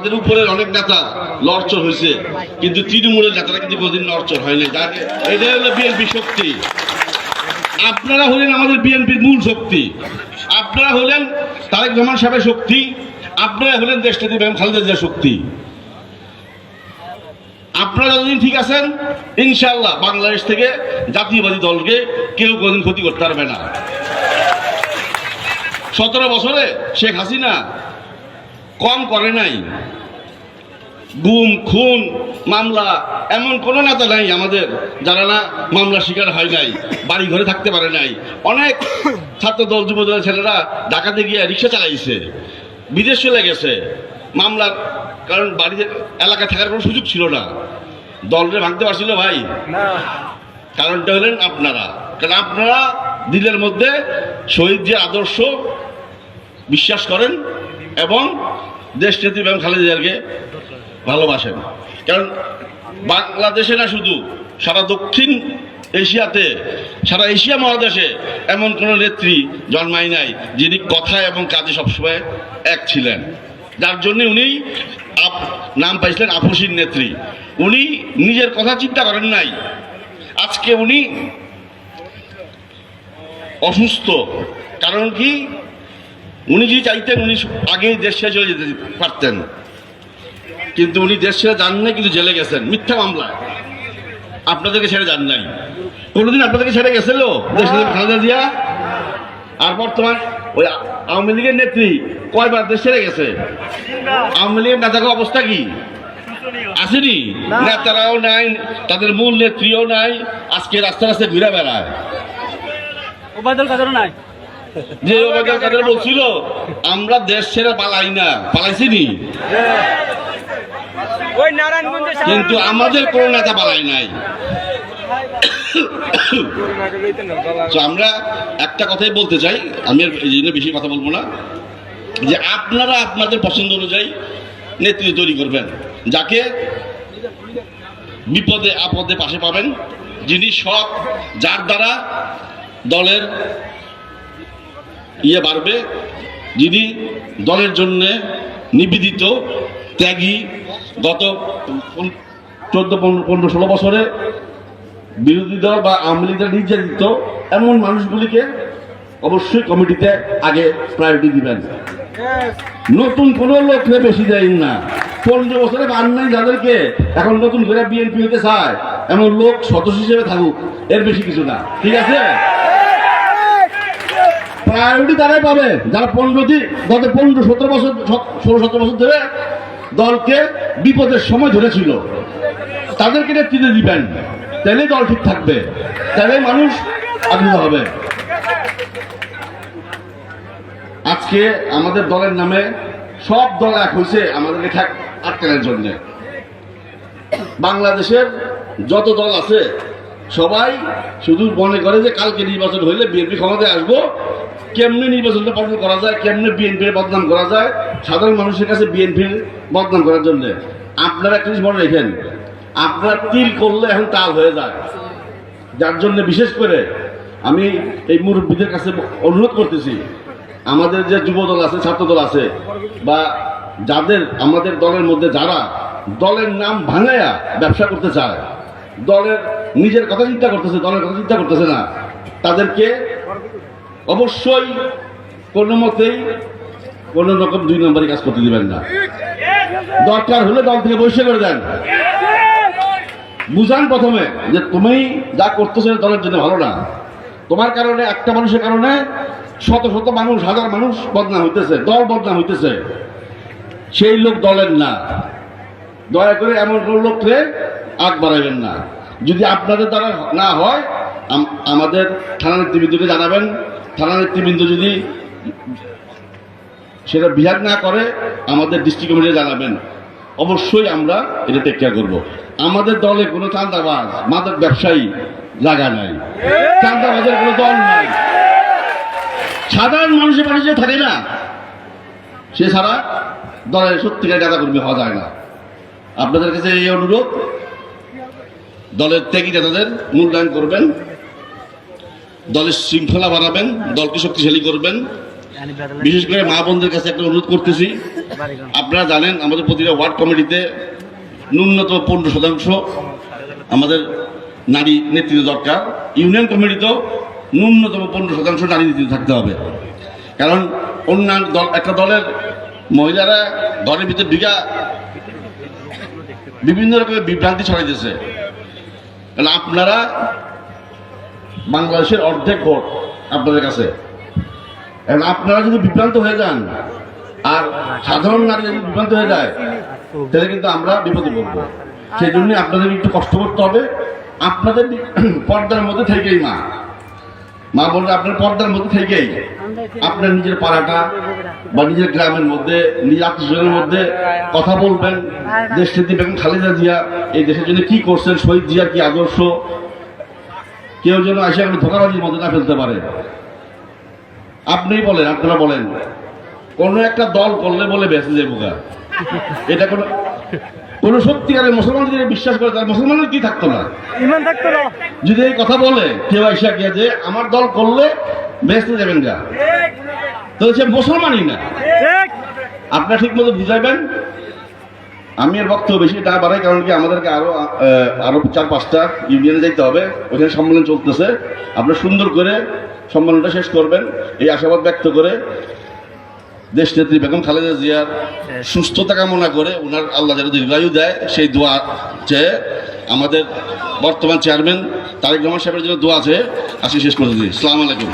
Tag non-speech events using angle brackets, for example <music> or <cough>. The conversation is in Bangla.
তাদের উপরের অনেক নেতা লড়চর হয়েছে, কিন্তু তৃণমূলের নেতারা কিন্তু কোনোদিন লড়চর হয়নি হলো বিএনপি শক্তি। আপনারা হলেন আমাদের বিএনপির মূল শক্তি। আপনারা হলেন তারেক রহমান সাহেবের শক্তি। আপনারা হলেন দেশটাতে ম্যাম খালেদা জিয়ার শক্তি। আপনারা যতদিন ঠিক আছেন ইনশাল্লাহ বাংলাদেশ থেকে জাতীয়বাদী দলকে কেউ কোনোদিন ক্ষতি করতে পারবে না। সতেরো বছরে শেখ হাসিনা কম করে নাই। গুম খুন মামলা এমন কোন নেতা নাই আমাদের যারা না মামলা শিকার হয় নাই বাড়ি ঘরে থাকতে পারে নাই। অনেক ছাত্র দল যুব দলের ছেলেরা ঢাকাতে গিয়ে রিক্সা চালাইছে বিদেশ চলে গেছে। মামলার কারণ বাড়িতে এলাকায় থাকার কোনো সুযোগ ছিল না। দলরে ভাঙতে পারছিল ভাই। কারণটা হলেন আপনারা। কারণ আপনারা দিলের মধ্যে শহীদ যে আদর্শ বিশ্বাস করেন এবং দেশ নেত্রী ম্যাম খালেদা জিয়াকে ভালোবাসেন কারণ বাংলাদেশে না শুধু সারা দক্ষিণ এশিয়াতে, সারা এশিয়া মহাদেশে এমন কোনো নেত্রী জন্মাই নাই যিনি কথা এবং কাজে সবসময় এক ছিলেন। যার জন্য উনি আপ- নাম পাইছিলেন আপসীর নেত্রী। উনি নিজের কথা চিন্তা করেন নাই। আজকে উনি অসুস্থ। কারণ কি? উনি যদি চাইতেন উনি আগেই দেশ চলে যেতে পারতেন। কিন্তু উনি দেশ ছেড়ে যান নাই কিন্তু জেলে গেছেন। মিথ্যা মামলায় আপনাদেরকে ছেড়ে যান নাই। কোনোদিন আপনাদেরকে ছেড়ে গেছিল দেশ খালেদা জিয়া? আর বর্তমান ওই আওয়ামী লীগের নেত্রী কয়বার দেশ ছেড়ে গেছে? আওয়ামী লীগের নেতাকে অবস্থা কি? আসেনি? নেতারাও নাই তাদের মূল নেত্রীও নাই আজকে রাস্তা রাস্তায় ঘুরে বেড়ায়। ওবায়দুল কাদেরও নাই। যে ওবায়দুল কাদের বলছিল আমরা দেশ ছেড়ে পালাই না। পালাইছি নি ওই নারায়ণগঞ্জে কিন্তু আমাদের কোনো নেতা পালাই নাই। আমরা একটা কথাই বলতে চাই আমি এই জন্য বেশি কথা বলব না যে আপনারা আপনাদের পছন্দ অনুযায়ী নেতৃত্ব তৈরি করবেন যাকে বিপদে আপদে পাশে পাবেন যিনি সব যার দ্বারা দলের ইয়ে বাড়বে যিনি দলের জন্য নিবেদিত ত্যাগী গত চোদ্দ, পনেরো পনেরো, ষোলো বছরে বিরোধী দল বা আওয়ামী লীগের নির্যাতিত এমন মানুষগুলিকে অবশ্যই কমিটিতে আগে প্রায়োরিটি দিবেন। নতুন কোনো লোককে বেশি দেয় না। পনেরো বছরে পান নাই যাদেরকে এখন নতুন করে বিএনপি হতে চায়, এমন লোক সদস্য হিসেবে থাকুক, এর বেশি কিছু না। ঠিক আছে? প্রায়োরিটি তারাই পাবে। যারা পনেরো গত পনেরো, সতেরো বছর ষোলো, সতেরো বছর ধরে দলকে বিপদের সময় ধরেছিল। তাদেরকে নেতৃত্ব দিবেন তাহলেই দল ঠিক থাকবে। তাহলেই মানুষ আগ্রহ হবে। আজকে আমাদের দলের নামে সব দল এক হয়েছে আমাদেরকে ঠেক আটকানোর জন্য। বাংলাদেশের যত দল আছে, সবাই শুধু মনে করে যে কালকে নির্বাচন হইলে বিএনপি ক্ষমতায় আসব। কেমনে নির্বাচনটা পালন করা যায়, কেমনে বিএনপির বদনাম করা যায়, সাধারণ মানুষের কাছে বিএনপির বদনাম করার জন্য। আপনারা একটা জিনিস মনে রেখেন, আপনার তিল করলে এখন তাল হয়ে যায়। যার জন্য বিশেষ করে আমি এই মুরব্বীদের কাছে অনুরোধ করতেছি, আমাদের যে যুব দল আছে ছাত্র দল আছে, বা যাদের, আমাদের দলের মধ্যে যারা দলের নাম ভাঙায়া ব্যবসা করতে চায়, দলের নিজের কথা চিন্তা করতেছে, দলের কথা চিন্তা করতেছে না, তাদেরকে অবশ্যই কোনো মতেই কোনো রকম দুই নম্বরে কাজ করতে দিবেন না। দরকার হলে দল থেকে বসে করে দেন। বুঝান প্রথমে যে তুমি যা করতেছো দলের জন্য ভালো না। তোমার কারণে, একটা মানুষের কারণে শত শত মানুষ, হাজার মানুষ বদনাম হইতেছে, দল বদনাম হইতেছে। সেই লোক দলের না। দয়া করে এমন কোনো লোককে আগ বাড়াবেন না। যদি আপনাদের দ্বারা না হয়, আম- আমাদের থানা নেতৃবৃন্দকে জানাবেন। থানা নেতৃবৃন্দ যদি সেটা বিহার না করে, আমাদের ডিস্ট্রিক্ট কমিটি জানাবেন। অবশ্যই আমরা এটা টেক কেয়ার করব। আমাদের দলে কোনো চান্দাবাজ মাদক ব্যবসায়ী জায়গা নাই। চান্দাবাজের কোনো দল নাই। সাধারণ মানুষের বাড়ি যে থাকে না, সে ছাড়া দলের সত্যিকার নেতা কর্মী হওয়া যায় না। আপনাদের কাছে এই অনুরোধ, দলের ত্যাগী নেতাদের মূল্যায়ন করবেন। দলের শৃঙ্খলা বাড়াবেন দলকে শক্তিশালী করবেন। বিশেষ করে মা বোনদের কাছে একটা অনুরোধ করতেছি। আপনারা জানেন আমাদের প্রতিটা ওয়ার্ড কমিটিতে ন্যূনতম পনেরো শতাংশ আমাদের নারী নেতৃত্ব দরকার। ইউনিয়ন কমিটিতেও ন্যূনতম পনেরো শতাংশ নারী নেতৃত্ব থাকতে হবে। কারণ অন্যান্য দল একটা দলের মহিলারা ঘরের ভিতরে ঢুকা বিভিন্ন রকমের বিভ্রান্তি ছড়াইতেছে। কারণ আপনারা বাংলাদেশের অর্ধেক ভোট আপনাদের কাছে। এখন আপনারা যদি বিভ্রান্ত হয়ে যান, আর সাধারণ নারী যদি বিভ্রান্ত হয়ে যায়, তাহলে কিন্তু আমরা বিপদে পড়ব। সেই জন্য আপনাদের একটু কষ্ট করতে হবে। আপনাদের <clears throat> পর্দার মধ্যে থেকেই মা। মা বলবে, আপনার পর্দার মধ্যে থেকেই আপনার নিজের পাড়াটা বা নিজের গ্রামের মধ্যে, নিজের আত্মীয়জনের মধ্যে কথা বলবেন। দেশ নেত্রী বেগম খালেদা জিয়া এই দেশের জন্য কি করছেন? শহীদ জিয়া কি আদর্শ? কেউ যেন এসে এখন ধোকাবাজির মধ্যে না ফেলতে পারে। আপনিই বলেন আপনারা বলেন। কোন একটা দল করলে বলে বেঁচে যাব গা। এটা কোনো কোন সত্যিকারের মুসলমান যদি বিশ্বাস করে তার মুসলমানের কি থাকতো না? ইমান থাকতো না। যদি এই কথা বলে কেউ এসে গিয়ে যে আমার দল করলে বেঁচতে যাবেন গা। তো সে মুসলমানই না। আপনারা ঠিক মতো বুঝাইবেন? আমি এর বক্তব্য বেশি না বাড়াই, কারণ কি আমাদেরকে আরও আরও চার, পাঁচটা ইউনিয়নে যাইতে হবে। ওখানে সম্মেলন চলতেছে। আপনারা সুন্দর করে সম্মেলনটা শেষ করবেন। এই আশাবাদ ব্যক্ত করে দেশ নেত্রী বেগম খালেদা জিয়ার সুস্থতা কামনা করে ওনার আল্লাহ যেন দীর্ঘায়ু দেয়, সেই দোয়া চেয়ে আমাদের বর্তমান চেয়ারম্যান তারেক রহমান সাহেবের জন্য দোয়া আছে আসি শেষ করে দিই সালাম আলাইকুম।